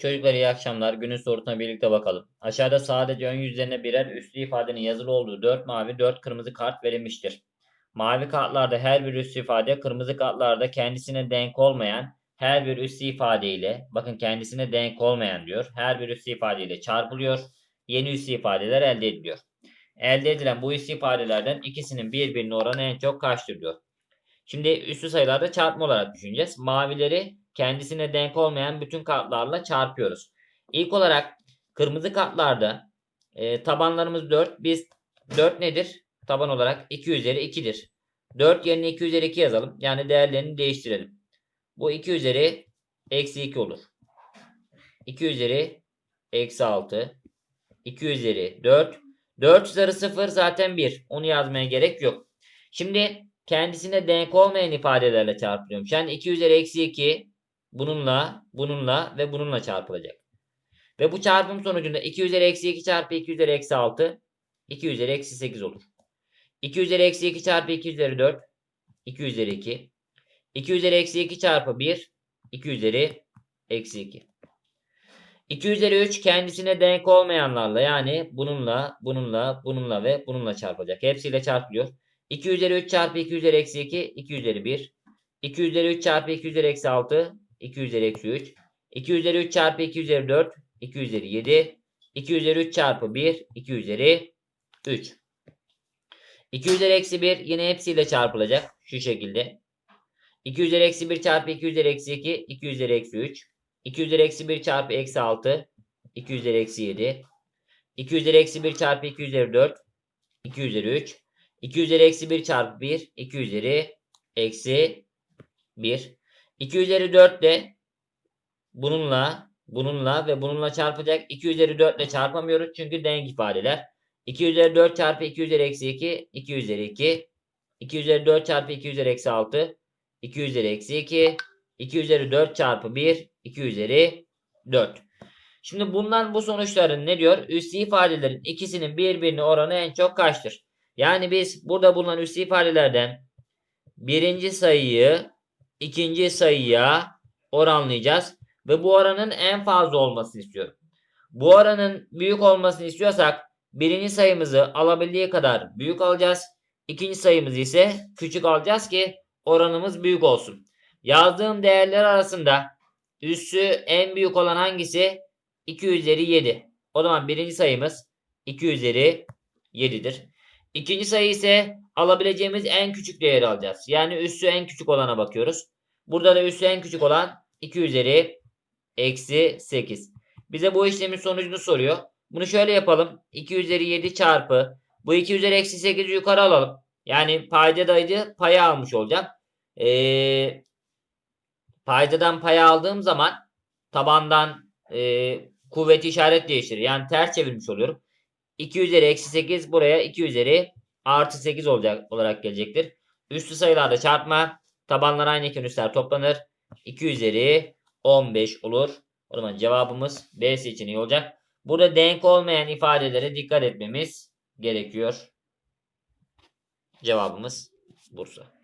Çocuklar iyi akşamlar. Günün sorusuna birlikte bakalım. Aşağıda sadece ön yüzlerine birer üslü ifadenin yazılı olduğu 4 mavi 4 kırmızı kart verilmiştir. Mavi kartlarda her bir üslü ifade, kırmızı kartlarda kendisine denk olmayan her bir üslü ifade ile, bakın kendisine denk olmayan diyor, her bir üslü ifade ile çarpılıyor. Yeni üslü ifadeler elde ediliyor. Elde edilen bu üslü ifadelerden ikisinin birbirine oranı en çok kaçtır diyor. Şimdi üslü sayılarda çarpma olarak düşüneceğiz. Mavileri kendisine denk olmayan bütün kartlarla çarpıyoruz. İlk olarak kırmızı kartlarda e, tabanlarımız 4. Biz 4 nedir? Taban olarak 2 üzeri 2'dir. 4 yerine 2 üzeri 2 yazalım. Yani değerlerini değiştirelim. Bu 2 üzeri eksi 2 olur. 2 üzeri eksi 6. 2 üzeri 4. 4 üzeri 0 zaten 1. Onu yazmaya gerek yok. Şimdi kendisine denk olmayan ifadelerle çarpılıyorum. Yani 2 üzeri eksi 2 bununla, bununla ve bununla çarpılacak. Ve bu çarpım sonucunda 2 üzeri eksi 2 çarpı 2 üzeri eksi 6 2 üzeri eksi 8 olur. 2 üzeri eksi 2 çarpı 2 üzeri 4 2 üzeri 2 2 üzeri eksi 2 çarpı 1 2 üzeri eksi 2 2 üzeri 3 kendisine denk olmayanlarla yani bununla, bununla, bununla ve bununla çarpılacak. Hepsiyle çarpılıyor. 2 üzeri 3 çarpı 2 üzeri eksi 2 2 üzeri 1 2 üzeri 3 çarpı 2 üzeri eksi 6 2 üzeri eksi 3 2 üzeri 3 çarpı 2 üzeri 4 2 üzeri 7 2 üzeri 3 çarpı 1 2 üzeri 3 2 üzeri eksi 1 yine hepsiyle çarpılacak şu şekilde 2 üzeri eksi 1 çarpı 2 üzeri eksi 2 2 üzeri eksi 3 2 üzeri eksi 1 çarpı eksi 6 2 üzeri eksi 7 2 üzeri eksi 1 çarpı 2 üzeri 4 2 üzeri 3 2 üzeri eksi 1 çarpı 1 2 üzeri eksi 1 2 üzeri 4 de bununla, bununla ve bununla çarpacak. 2 üzeri 4 ile çarpamıyoruz çünkü denk ifadeler. 2 üzeri 4 çarpı 2 üzeri eksi 2, 2 üzeri 2. 2 üzeri 4 çarpı 2 üzeri eksi 6, 2 üzeri eksi 2. 2 üzeri 4 çarpı 1, 2 üzeri 4. Şimdi bundan bu sonuçların ne diyor? Üslü ifadelerin ikisinin birbirine oranı en çok kaçtır? Yani biz burada bulunan üslü ifadelerden birinci sayıyı ikinci sayıya oranlayacağız. Ve bu oranın en fazla olmasını istiyorum. Bu oranın büyük olmasını istiyorsak birinci sayımızı alabildiği kadar büyük alacağız. İkinci sayımızı ise küçük alacağız ki oranımız büyük olsun. Yazdığım değerler arasında üssü en büyük olan hangisi? 2 üzeri 7. O zaman birinci sayımız 2 üzeri 7'dir. İkinci sayı ise alabileceğimiz en küçük değeri alacağız. Yani üssü en küçük olana bakıyoruz. Burada da üssü en küçük olan 2 üzeri eksi 8. Bize bu işlemin sonucunu soruyor. Bunu şöyle yapalım. 2 üzeri 7 çarpı bu 2 üzeri eksi 8'i yukarı alalım. Yani paydadaydı payı almış olacağım. Ee, paydadan pay aldığım zaman tabandan e, kuvveti işaret değiştirir. Yani ters çevirmiş oluyorum. 2 üzeri eksi 8 buraya 2 üzeri artı 8 olacak olarak gelecektir. Üslü sayılarda çarpma. Tabanlar aynı iken üstler toplanır. 2 üzeri 15 olur. O zaman cevabımız B seçeneği olacak. Burada denk olmayan ifadelere dikkat etmemiz gerekiyor. Cevabımız Bursa.